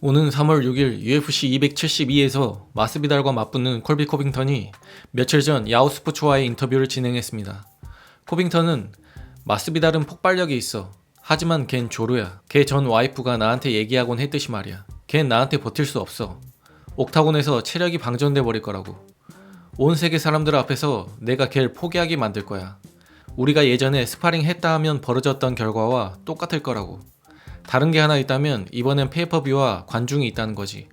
오는 3월 6일 UFC 272에서 마스비달과 맞붙는 콜비 코빙턴이 며칠 전 야후 스포츠와의 인터뷰를 진행했습니다. 코빙턴은 마스비달은 폭발력이 있어. 하지만 걘 조루야. 걔 전 와이프가 나한테 얘기하곤 했듯이 말이야. 걘 나한테 버틸 수 없어. 옥타곤에서 체력이 방전돼 버릴 거라고. 온 세계 사람들 앞에서 내가 걔를 포기하게 만들 거야. 우리가 예전에 스파링 했다 하면 벌어졌던 결과와 똑같을 거라고. 다른 게 하나 있다면 이번엔 페이퍼뷰와 관중이 있다는 거지.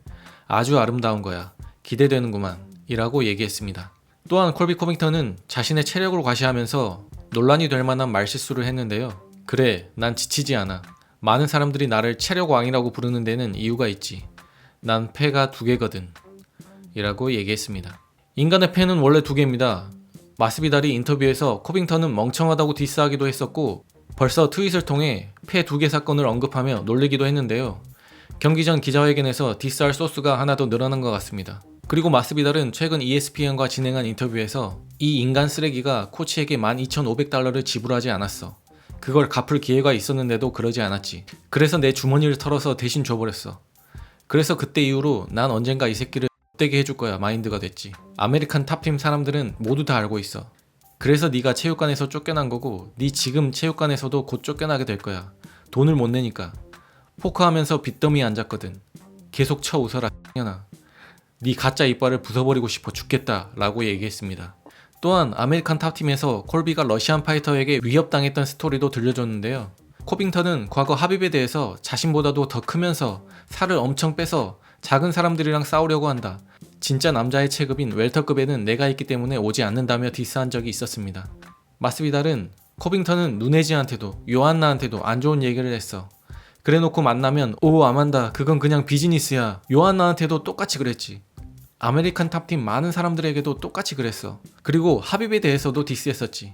아주 아름다운 거야. 기대되는구만. 이라고 얘기했습니다. 또한 콜비 코빙턴은 자신의 체력으로 과시하면서 논란이 될 만한 말실수를 했는데요. 그래, 난 지치지 않아. 많은 사람들이 나를 체력 왕이라고 부르는 데는 이유가 있지. 난 패가 두 개거든. 이라고 얘기했습니다. 인간의 패는 원래 두 개입니다. 마스비달이 인터뷰에서 코빙턴은 멍청하다고 디스하기도 했었고 벌써 트윗을 통해 패두개 사건을 언급하며 놀리기도 했는데요. 경기 전 기자회견에서 디스할 소스가 하나 더 늘어난 것 같습니다. 그리고 마스비달은 최근 ESPN과 진행한 인터뷰에서 이 인간 쓰레기가 코치에게 12,500달러를 지불하지 않았어. 그걸 갚을 기회가 있었는데도 그러지 않았지. 그래서 내 주머니를 털어서 대신 줘버렸어. 그래서 그때 이후로 난 언젠가 이 새끼를 되게 해줄 거야 마인드가 됐지. 아메리칸 탑팀 사람들은 모두 다 알고 있어. 그래서 네가 체육관에서 쫓겨난 거고 네 지금 체육관에서도 곧 쫓겨나게 될 거야. 돈을 못 내니까. 포크하면서 빚더미 앉았거든. 계속 쳐 웃어라 년아. 네 가짜 이빨을 부숴버리고 싶어 죽겠다 라고 얘기했습니다. 또한 아메리칸 탑팀에서 콜비가 러시안 파이터에게 위협당했던 스토리도 들려줬는데요. 코빙턴은 과거 합입에 대해서 자신보다도 더 크면서 살을 엄청 빼서 작은 사람들이랑 싸우려고 한다. 진짜 남자의 체급인 웰터급에는 내가 있기 때문에 오지 않는다며 디스한 적이 있었습니다. 마스비달은 코빙턴은 누네지한테도 요한나한테도 안 좋은 얘기를 했어. 그래놓고 만나면 오 아만다 그건 그냥 비즈니스야. 요한나한테도 똑같이 그랬지. 아메리칸 탑팀 많은 사람들에게도 똑같이 그랬어. 그리고 합입에 대해서도 디스했었지.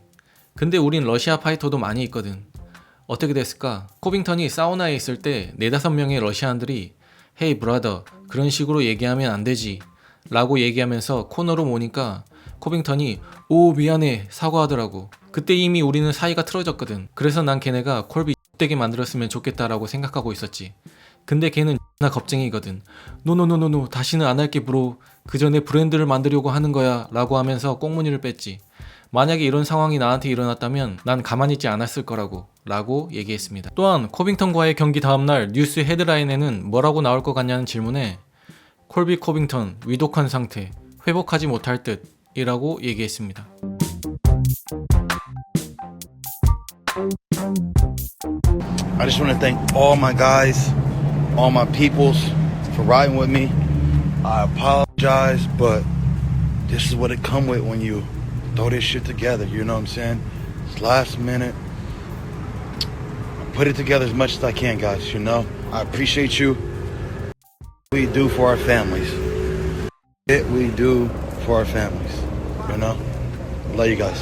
근데 우린 러시아 파이터도 많이 있거든. 어떻게 됐을까? 코빙턴이 사우나에 있을 때 네다섯 명의 러시아인들이 헤이 브라더 그런 식으로 얘기하면 안 되지. 라고 얘기하면서 코너로 모니까 코빙턴이 오 미안해. 사과하더라고. 그때 이미 우리는 사이가 틀어졌거든. 그래서 난 걔네가 콜비 되게 만들었으면 좋겠다라고 생각하고 있었지. 근데 걔는 나 겁쟁이거든. 노노노노노 다시는 안 할게 브로 그 전에 브랜드를 만들려고 하는 거야. 라고 하면서 꽁무니를 뺐지 만약에 이런 상황이 나한테 일어났다면 난 가만히 있지 않았을 거라고 라고 얘기했습니다. 또한 코빙턴과의 경기 다음날 뉴스 헤드라인에는 뭐라고 나올 것 같냐는 질문에 콜비 코빙턴 위독한 상태 회복하지 못할 듯 이라고 얘기했습니다. throw this shit together. You know what I'm saying? It's last minute. Put it together as much as I can, guys. You know, I appreciate you. We do for our families. It we do for our families. You know, love you guys.